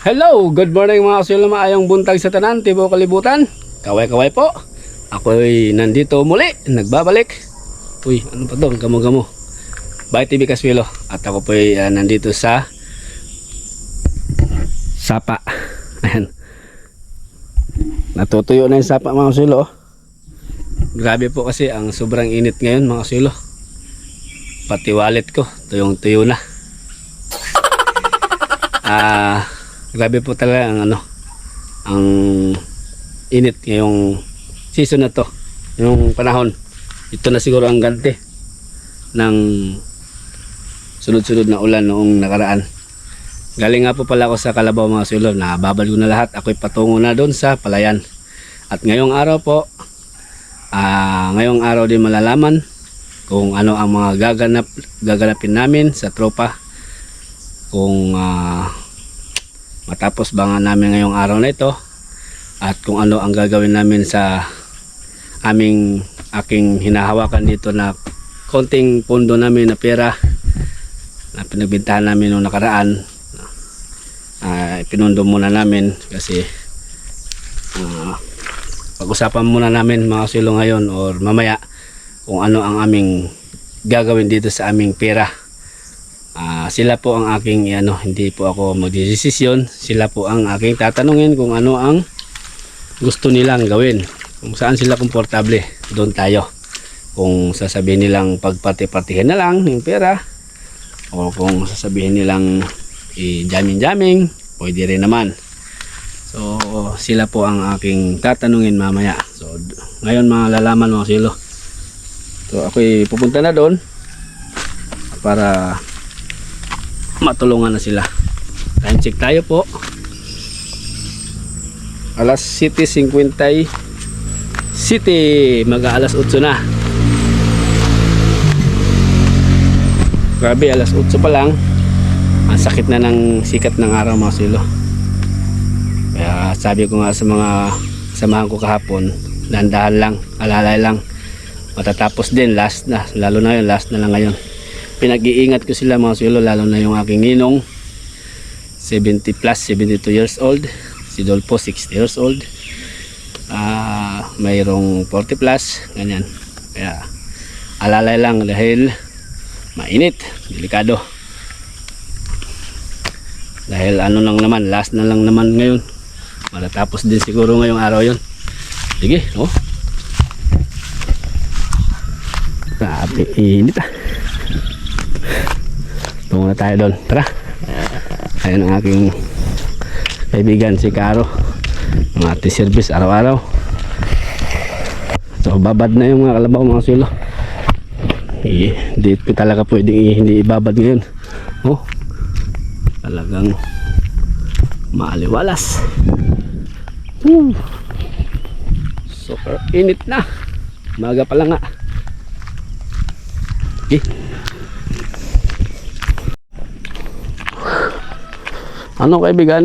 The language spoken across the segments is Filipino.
Hello, good morning mga kasyol na maayong buntag sa tanan, tibo kalibutan. Kaway-kaway po. Ako'y nandito muli, nagbabalik. Uy, ano pa doon, gamo-gamo. Bye TV Kaswilo. At ako po'y ah, nandito sa Sapa. Ayan. Natutuyo na yung sapa mga kasylo. oh. Grabe po kasi ang sobrang init ngayon mga kasylo. Pati wallet ko, tuyong-tuyo na. Ah, grabe po talaga ang ano, ang init ngayong season na to. Yung panahon. Ito na siguro ang ganti ng sunod-sunod na ulan noong nakaraan. Galing nga po pala ako sa Kalabaw mga sulo. Nababal ko na lahat. Ako'y patungo na doon sa Palayan. At ngayong araw po, ah ngayong araw din malalaman kung ano ang mga gaganap, gaganapin namin sa tropa kung ah, matapos ba nga namin ngayong araw na ito? At kung ano ang gagawin namin sa aming aking hinahawakan dito na konting pondo namin na pera na pinagbintahan namin noong nakaraan uh, pinundo muna namin kasi ah, pag-usapan muna namin mga silo ngayon or mamaya kung ano ang aming gagawin dito sa aming pera Ah, sila po ang aking ano, hindi po ako magdesisyon. Sila po ang aking tatanungin kung ano ang gusto nilang gawin. Kung saan sila komportable, doon tayo. Kung sasabihin nilang pagpati-partihin na lang yung pera o kung sasabihin nilang i-jamming-jamming, pwede rin naman. So, sila po ang aking tatanungin mamaya. So, ngayon mga lalaman mga silo. So, ako'y pupunta na doon para matulungan na sila. Time check tayo po. Alas 7.50 City mag alas 8 na. Grabe alas 8 pa lang. Ang sakit na ng sikat ng araw mga silo. Kaya sabi ko nga sa mga samahan ko kahapon dandahan lang alalay lang. Matatapos din last na lalo na yun last na lang ngayon pinag-iingat ko sila mga sulo lalo na yung aking ninong. 70 plus 72 years old. Si Dolpo 60 years old. Ah mayroong 40 plus ganyan. Kaya alalay lang dahil mainit delikado. Dahil ano lang naman last na lang naman ngayon. Matatapos din siguro ngayong araw yon sige oh. Grabe init ah Tungo na tayo doon. Tara. Ayun ang aking kaibigan si Caro. Ang ating service araw-araw. So babad na yung mga kalabaw mga silo. Hindi ko talaga pwedeng hindi ibabad ngayon. Oh. Talagang maaliwalas. Woo. Super init na. Maga pa lang nga. Okay. Ano kaibigan?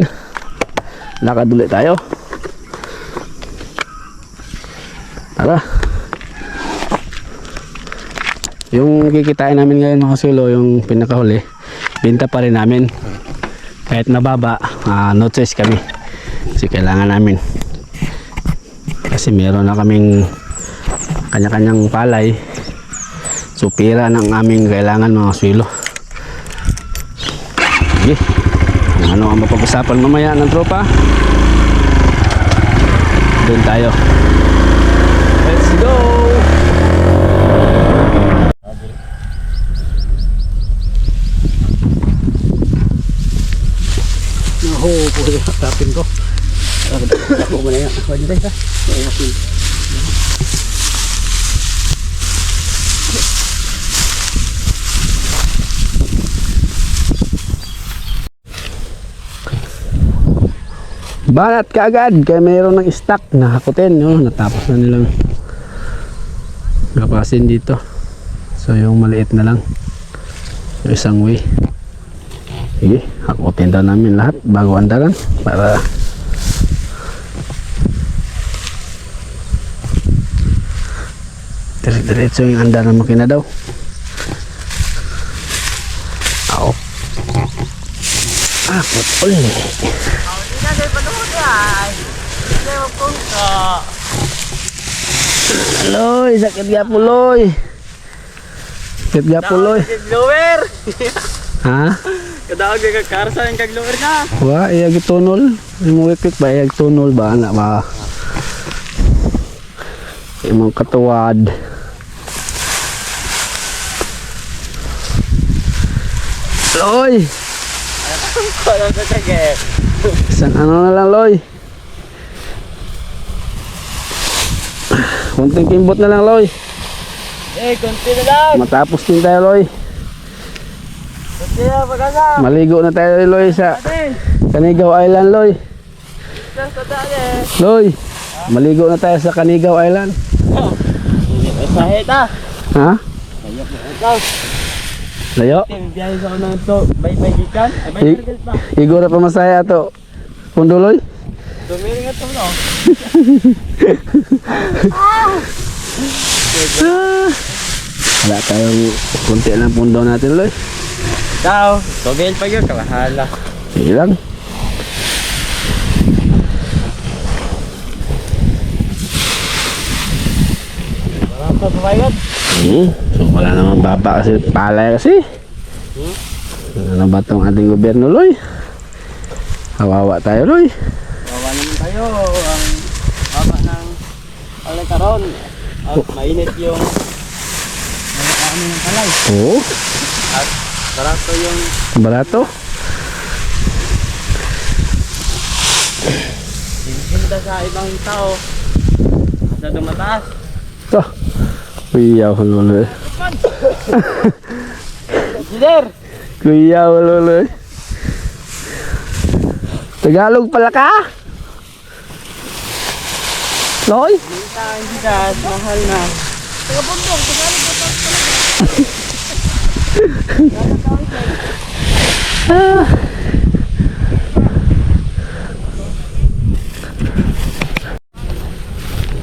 Lakad ulit tayo. Tara. Yung kikitain namin ngayon mga sulo, yung pinakahuli, binta pa rin namin. Kahit mababa, uh, no choice kami. Kasi kailangan namin. Kasi meron na kaming kanya-kanyang palay. So pira ng aming kailangan mga sulo. Sige. Kung ano ang mapag-usapan mamaya ng tropa? Doon tayo. Let's go! Naho po tapin ko. Ako mo na yan. Ako dito ka Balat ka agad kaya mayroon ng stock. Na hakutin no? natapos na nilang gapasin dito. So yung maliit na lang. Yung isang way. Sige hakutin daw namin lahat bago andaran para dire-diretso yung andaran makina daw. Ako. Ah putol Loy, sakit nga po Loy. Sakit nga po Loy. Lower! Ha? Kadawag ka karsa yung kag-lower na. Wa, iyag tunol. Yung wikik ba, iyag tunol ba? Anak ba? Imong katuwad. Loy! Kala sa kage. Isang ano na lang, Loy. Kunting kimbot na lang, Loy. Eh, konti na lang. Matapos din tayo, Loy. Konti na, pagkasa. Maligo na tayo, Loy, sa Ate, Canigaw Island, Loy. dali. Loy, maligo na tayo sa Canigaw Island. Eh, sahit ah. Ha? Bayok na ikaw. Layo? Biyahe sa unang to. Bay-bay gikan. Ay, target pa. Igor pa masaya to. Pundo, Loy. Dumiring ito, no? Wala tayong kunti lang pundo natin, Loy. Ikaw, togel pa yun, kalahala. Sige lang. Parang sa babayad. Hmm. So, wala namang baba kasi palay kasi. Ano ba tong ating gobyerno, Loy? Kawawa tayo, Loy. Tayo. Ang baba ng alay karon. At mainit yung mga kami ng palay. Oo. At barato yung Barato. Hinda sa ibang tao. Sa dumataas. Ito. Kuyaw, Loy. Leader! Kuyaw, Loy. Tagalog pala ka? Loy? Minta ang bigas, mahal na.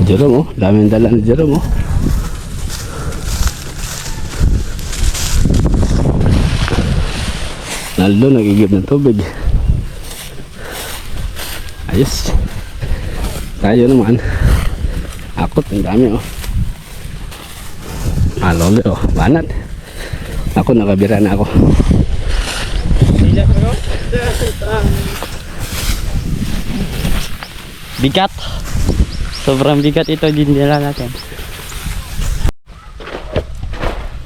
Jerome, oh. Daming dala ni Jerome, oh. Naldo, nagigib ng tubig. Ayos. Tayo naman. Akot, ang dami, oh. Ah, lolo, oh. Banat. Ako, nakabira na ako. Bigat. Sobrang bigat ito din nila natin.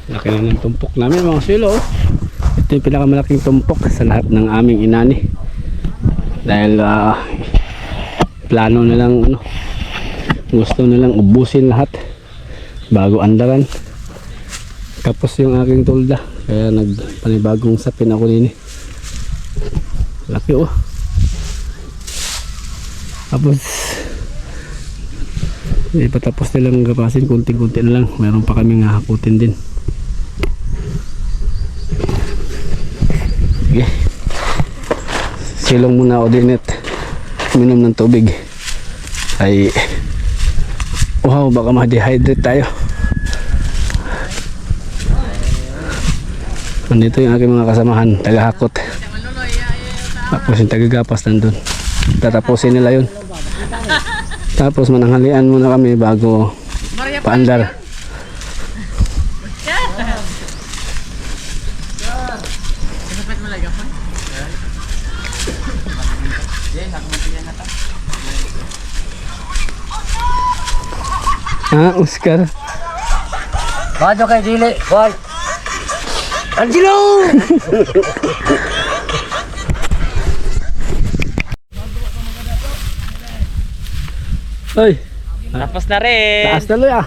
Laki na ng tumpok namin mga silo. oh. Ito yung pinakamalaking tumpok sa lahat ng aming inani. Dahil ah, plano nilang ano, gusto nilang ubusin lahat bago andaran. Tapos yung aking tulda. Kaya nagpanibagong sapin ako nini. Laki oh. Tapos hindi pa tapos nilang gapasin, kunti-kunti na lang. Meron pa kaming hahakutin din. Sige. Silong muna ako din at uminom ng tubig. Ay, wow, baka ma-dehydrate tayo. Nandito yung aking mga kasamahan, tagahakot. Tapos yung tagagapas nandun. Tatapusin nila yun. Tapos mananghalian muna kami bago paandar. Ah, Oscar. Bajo kay dili, boy. Angelo! Oy, Tapos na rin. taas na loy ah.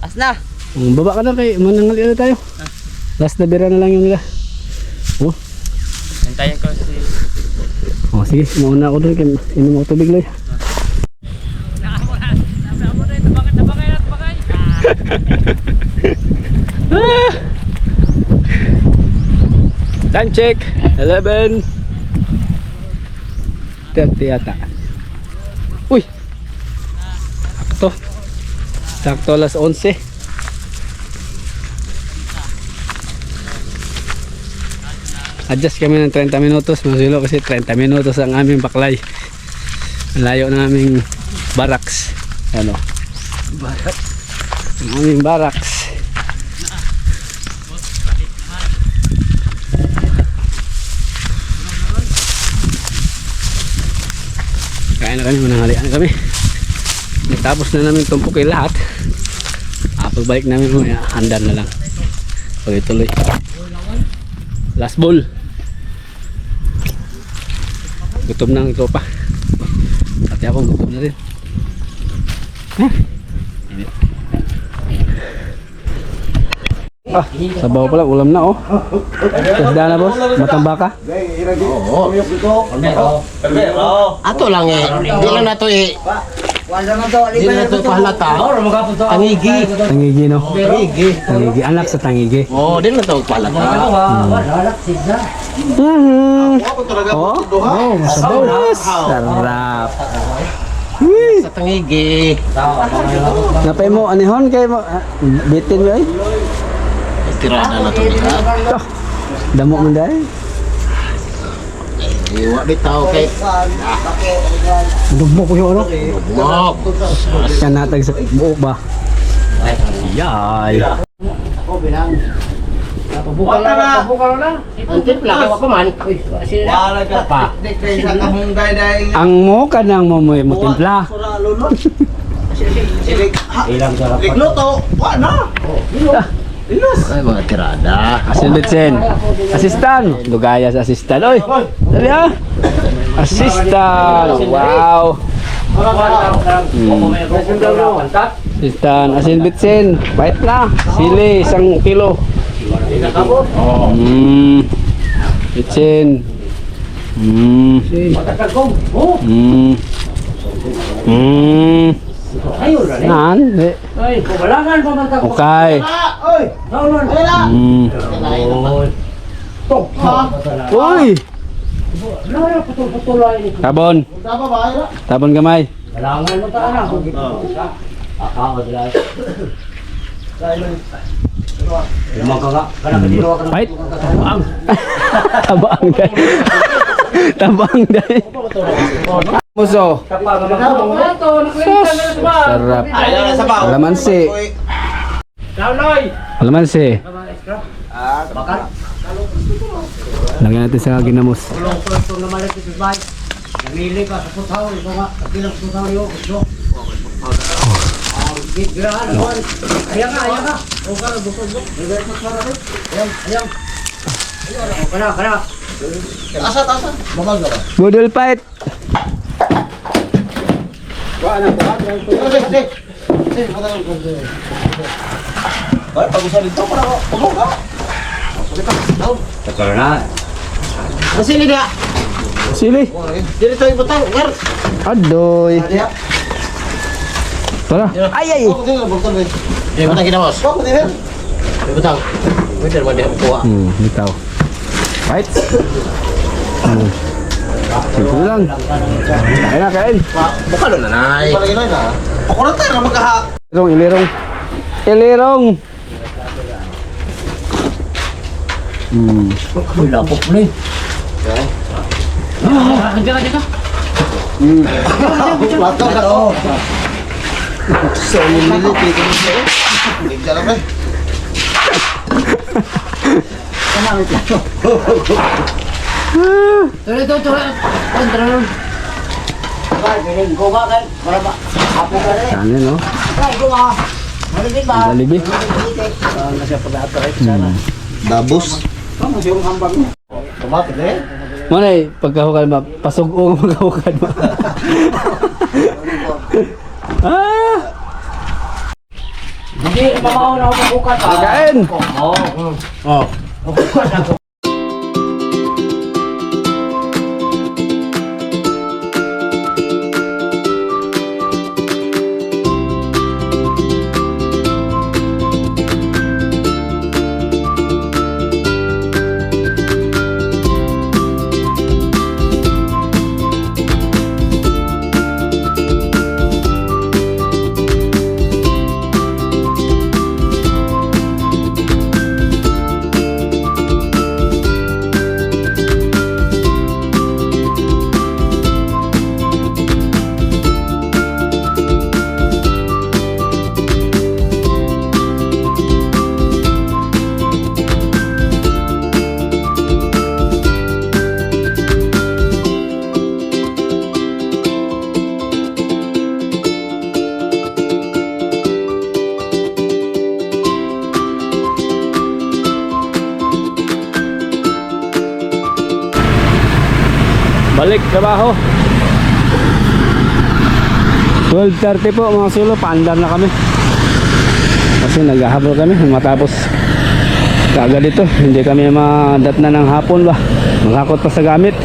Taas na. Um, baba ka na kay mananghalian na tayo. Last na bira na lang yung nila. Oh, Hintayin ko si... oh sige, mauna ako doon kay inom ako tubig loy. Ah! Time check, 11. 30 yata. Uy! Sakto. Sakto alas 11. Adjust kami ng 30 minutos mga silo kasi 30 minutos ang aming baklay. Layo ng aming barracks. Ano? Barat. Ang aming barracks. Kain na kami, mananghalian kami. Natapos na namin tumpukin lahat. Ah, pagbalik namin mamaya, handan na lang. Tuloy-tuloy. Last ball. Gutom na ito pa. Pati ako gutom na rin. Ah, sabaw pala, ulam na oh. Kasda na boss, matambaka. Ato lang eh. Di lang nato eh. Di lang nato pahalata. Tangigi. Tangigi no. Tangigi. Tangigi, anak sa tangigi. Oh, di lang nato pahalata. Mhm. Oh, oh, masabaw. Sarap. Sa tangigi. Napay mo, anihon kay mo, ah, bitin mo ay. Tirada na to nila. Ah, Damo mo dahil. Iwa bitaw kay Dugmo ko yung ano. Mok. Yan natag sa buo ba? Yay. Bukal na. Bukal na. Ang timpla kay wa pa man. Wala ka pa. Ang mo ka nang mo mo timpla. Luto. Wala. Ay mga tirada. Asin Litsen. Asistan. Lugaya sa asistan. Oy. Dali ah. Asistan. Wow. Hmm. Asistan. Asin Litsen. Bait na. Sili. Isang kilo. Hmm. Litsen. Hmm. Hmm. Hmm. Nan. di. Okay. Hmm. Uy! Tabon. Tabon gamay. Pait. Tabang. Tabang day. Tabang day. Muso. Sarap. Ayaw na sa baw. Alamansi. Alamansi. Lagyan natin sa ginamos. Asa, asa. Mamag na ba? Budol fight. Ay, pag-usa dito para ko. Pagod ka. Masili dia. Sili. Dili to ibutang. Ngar. Adoy. Tara. Ay ay. Ako din, bukton din. Ibutang kita boss. Ako din. Ibutang. Pwede naman dia kuha. Hmm, bitaw. Fight. Hmm. Ito lang. Kain na, kain. Bukal na nanay. Palagi na. Ako na tayo magkahak. Ilirong, ilirong. Ilirong. Hmm. Uy, lapok na eh. Plato ka to. So, nililit dito mo siya. Hindi ka lang eh. Tuloy, tuloy, tuloy. Kontra nun. Kanin, no? Dalibi. Dabos. Tumatid eh. Mana eh, pagkahukad mo, pasog o magkahukad mo. ah! Hindi, mamaw na ako mabukat. Kain! Oh. 我不想说 trabaho. 12.30 po mga sulo, paandar na kami. Kasi naghahabol kami matapos kagad ito. Hindi kami madat na ng hapon ba. Manghakot pa sa gamit.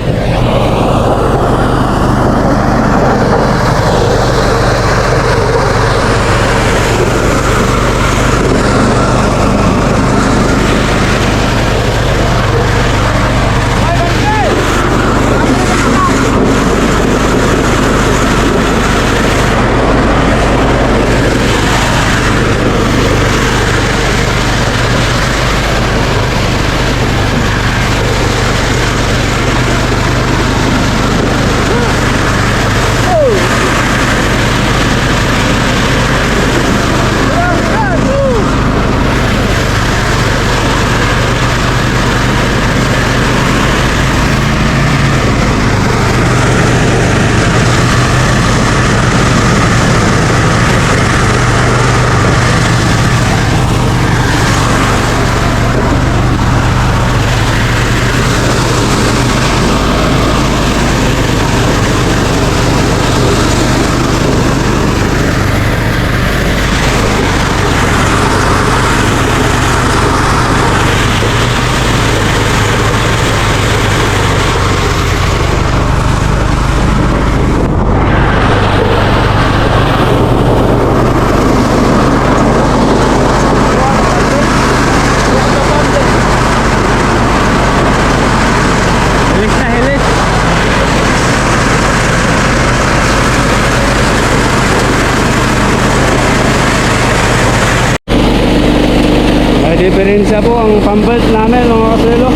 Diferensya po ang pambelt namin mga kaselo.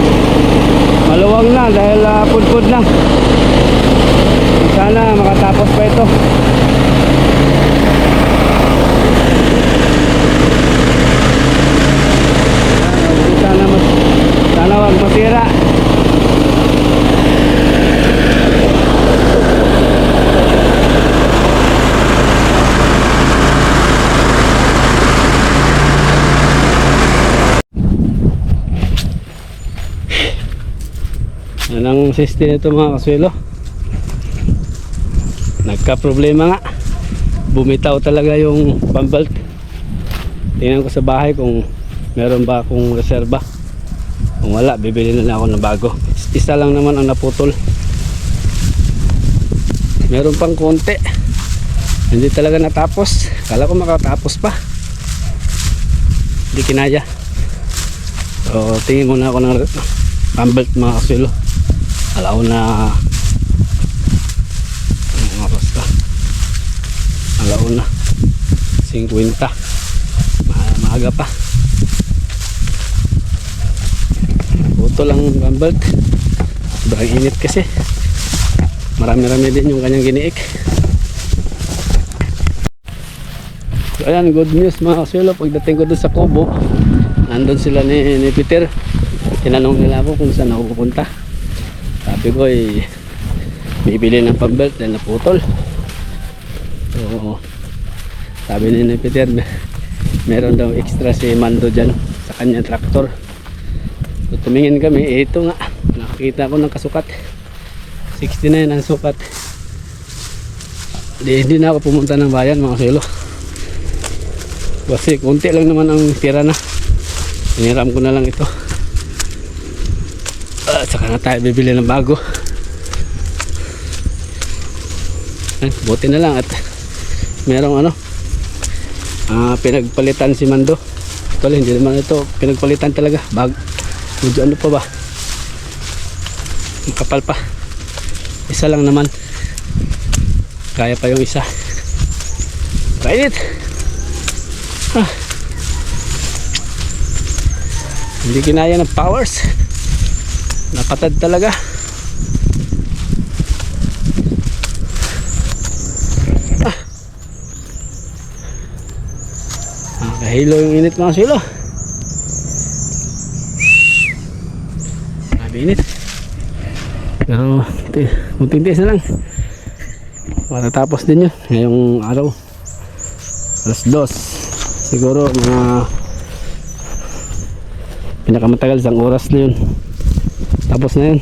Maluwag na dahil uh, pudpud na. Sana makatapos pa ito. Sana, sana wag masira. Yan ang system nito mga kaswelo. Nagka problema nga. Bumitaw talaga yung pambalt. Tingnan ko sa bahay kung meron ba akong reserba. Kung wala, bibili na lang ako ng bago. Isa lang naman ang naputol. Meron pang konti. Hindi talaga natapos. Kala ko makatapos pa. Hindi kinaya. So, tingin muna ako ng pambelt mga kaswelo alaw na. Ang oras ka alaw na. 50 Ma- maaga pa. Buto lang gambalt sobrang init kasi. Marami rami din yung kanyang giniik. So ayan good news mga kasulo pagdating ko dun sa Kobo nandun sila ni, ni Peter. Tinanong nila ako kung saan ako pupunta sabi ko ay bibili ng pambelt na naputol. So sabi ni ni Peter meron daw extra si Mando dyan sa kanyang traktor. So tumingin kami eh, ito nga nakakita ko ng kasukat. 69 ang sukat. Di, hindi na ako pumunta ng bayan mga silo kasi konti lang naman ang tira na. Hiniram ko na lang ito saka na tayo bibili ng bago. Eh, buti na lang at merong ano ah, pinagpalitan si Mando. Actually, hindi naman ito pinagpalitan talaga. Bag medyo ano pa ba? Makapal pa. Isa lang naman. Kaya pa yung isa. Kainit ah. hindi kinaya ng powers napatad talaga. Ah. nakahilo yung init mga silo. Grabe init. Pero muntintis na lang. Matatapos din yun ngayong araw. Alas dos. Siguro mga pinakamatagal isang oras na yun tapos na yun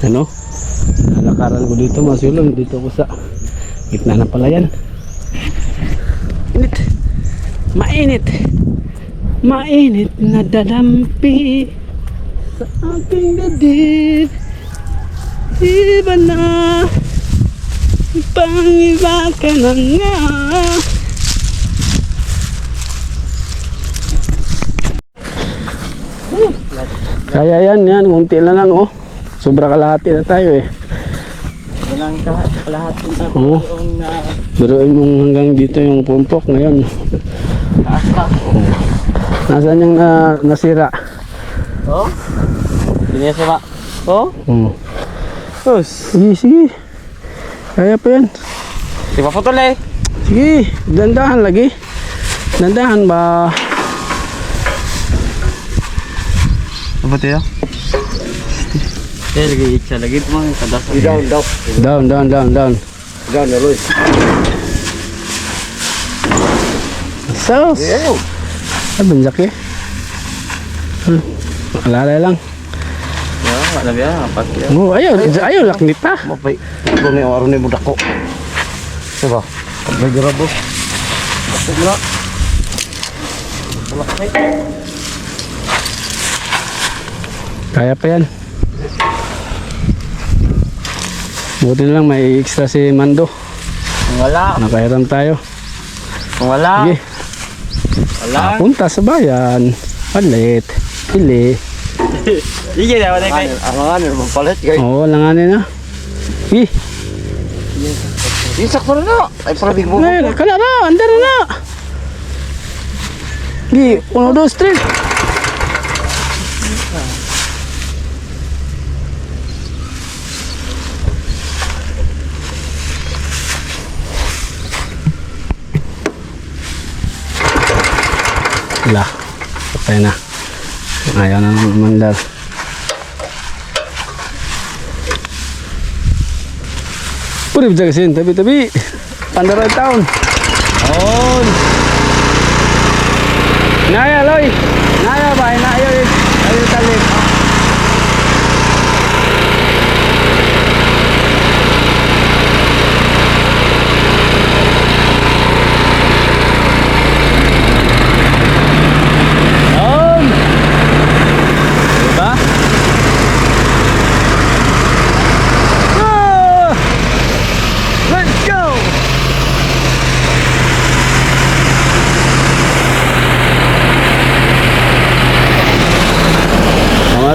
Ano? Nalakaran ko dito mga sulong. Dito ako sa gitna ng palayan. Init. Mainit. Mainit na dalampi sa aking dibdib. Iba na. Pangiba ka na nga. Kaya yan, yan. Unti na lang, oh. Sobra kalahati na tayo, eh. Walang ka- lahat ng Oo. na Biruin mong hanggang dito yung pumpok ngayon. taas ka. Nasaan yung na, nasira? Oh? Binesa ba? Oh? Oh. Tus. Sige, sige. Kaya pa yan. Di ba putol eh? Sige, dandahan lagi. Dandahan ba? Apa tayo? Eh, lagi itcha lagi ito mga kadas. Down, down. Down, down, down, down. Down na Roy. Sauce. Ayaw. Ay, banjak eh. Hmm. Alalay lang. Ya, enggak ada biar apa sih? Oh, ayaw, ayaw laknit pa. Mapay. Ito na yung araw na yung dako. Diba? May grabo. Bakit na? Kaya pa yan. Buti na lang may extra si Mando. Kung wala, Nakairam tayo. kung wala, Sige, wala. punta sa bayan. Palit. Pili. Sige, dapat tayo kayo. Ang nga nila mapalit guys. Oo, langanin na. Sige. Isak ko na na. Ay parabig mo. Ngayon, kala na, andar na. Gi, uno, dos, tres. Wala. Patay na. Ayaw na ng mandar. Puri bisa kesin, tabi-tabi. Pandaran tahun. On. Naya loy. Naya ba? Naya yun. Ayun tali. On. Diba? Ah! Let's go!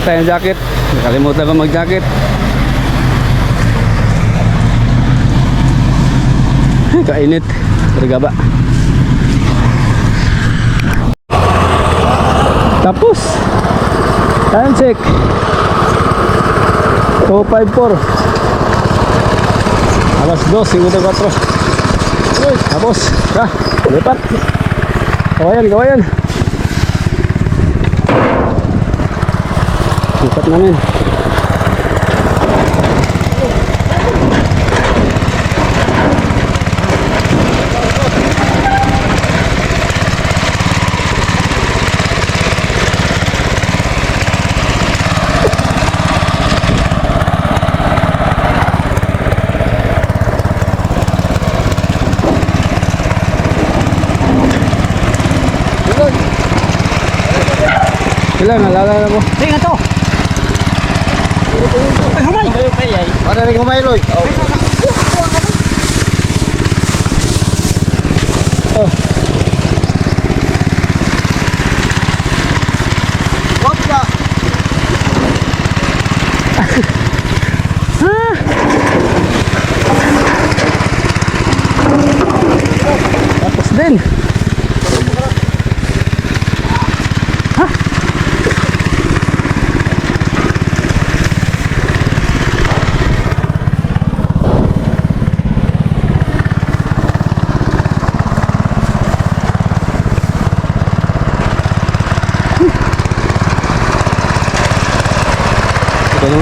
Mamatay ang jacket. Nakalimutan ko mag-jacket. Kainit. Bergaba. Tapos. Time check. 254. Alas 2.54. Uy, tapos. Ha, lipat. Kawayan, kawayan. Lipat namin. Ilan, nalala mo? Tingnan to. Ay, humay. Para rin humay, Roy. Oh.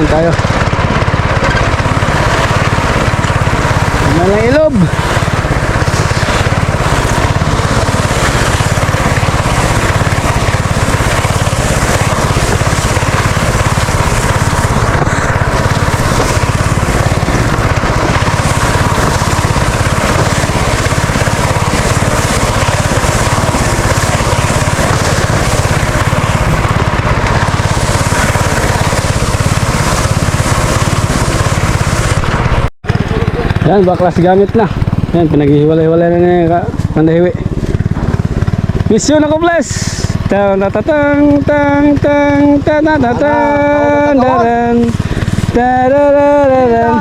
加油 Yan, baklas gamit na. Yan, pinaghihiwalay-hiwalay na niya ka pandahiwi. Mission accomplished! Tang tang tang tang tang tang tang tang tang tang Tararararan.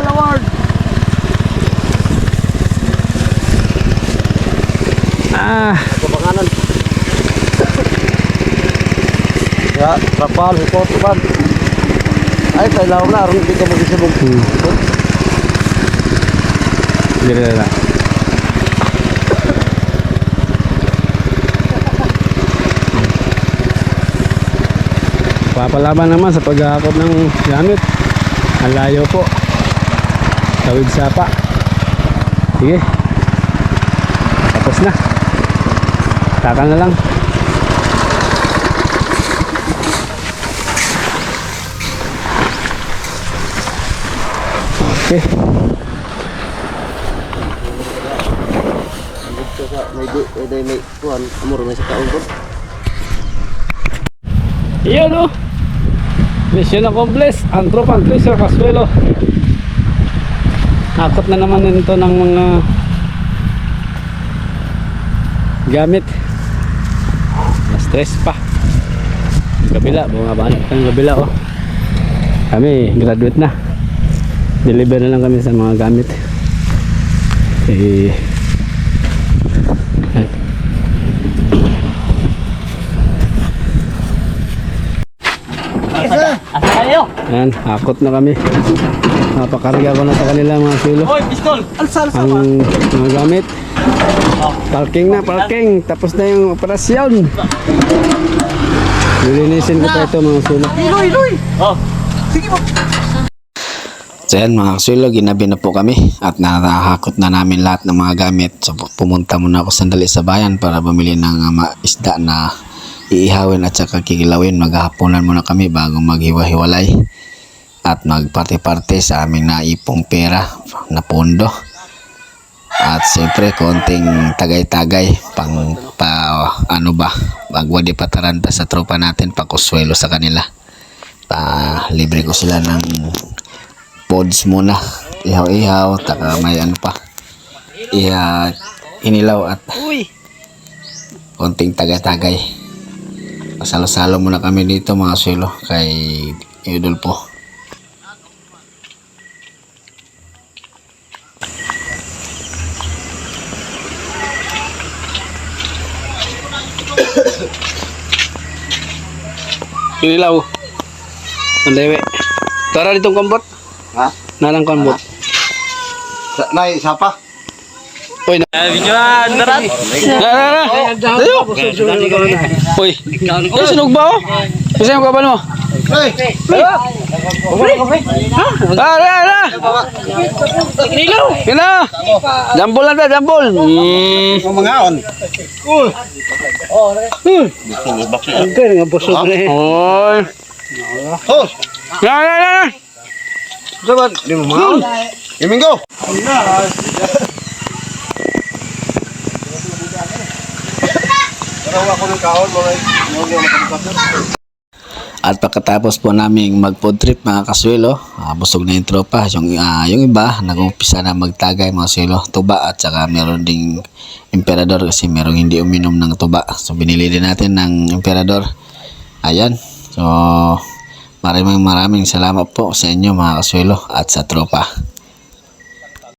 Ah, Kabanganan. Ya, trapal, hukot. Ay, kailangan na. Aron, hindi ka mag-isabog. Dire na. Papalaban naman sa paghahakot ng gamit. Ang layo po. Tawid sapa. Sige. Tapos na. Taka na lang. Okay. Ito sa, di, may tuwan. Amor, may sa kaong ko. Iyon o. Mission accomplished. Ang tropang Trisha Casuelo. Nakot na naman nito ng mga gamit. Na-stress pa. Kabila, bumaba na ng kabila oh. Kami, graduate na. Deliver na lang kami sa mga gamit. Eh, Asa kayo? Ayan, hakot na kami. Napakarga ko na sa kanila mga silo. Hoy, pistol! Alsa, alsa! Ang mga gamit. Parking na, parking. Tapos na yung operasyon. Lilinisin ko pa ito mga silo. Iloy, iloy! Oh, So yan mga kasulo, ginabi na po kami at nakahakot na namin lahat ng mga gamit. So pu- pumunta muna ako sandali sa bayan para bumili ng uh, mga isda na iihawin at saka kikilawin. Maghahaponan muna kami bago maghiwa-hiwalay at magparte-parte sa aming naipong pera na pondo. At siyempre konting tagay-tagay pang pa ano ba magwadi pataranta sa tropa natin pakuswelo sa kanila. Pa libre ko sila ng pods muna. Ihaw-ihaw, taka may ano pa. Iha, inilaw at konting tagay-tagay. Pasalo-salo muna kami dito mga swelo kay Udolpo. Inilaw. Pandewe. Tara ditong kompot. Ha? Nalang kompot. Nay, siapa? Uy, na. Abidyan, ah, tara. Tara na. na. Tayo. Ano Uy. Ano sinog ba oh? Kasi yung kabal mo. Pre. Pre. Ha? Tara, tara. Nilaw. Kina. Jambol na, jambol. Mm. Mangaon. Cool. Oh, re. Hmm. Ang galing ng busog ni. Eh. Oy. Oh. Na, na, na. Dapat di mo mangaon. Domingo. Hmm. Tarawa ko ng kaon, mga At pagkatapos po naming mag-food trip mga kaswelo, ah, busog na yung tropa. Yung, ah, yung iba, nag-umpisa na magtagay mga kaswelo, tuba at saka meron ding emperador kasi merong hindi uminom ng tuba. So binili din natin ng emperador. Ayan. So maraming maraming salamat po sa inyo mga kaswelo at sa tropa.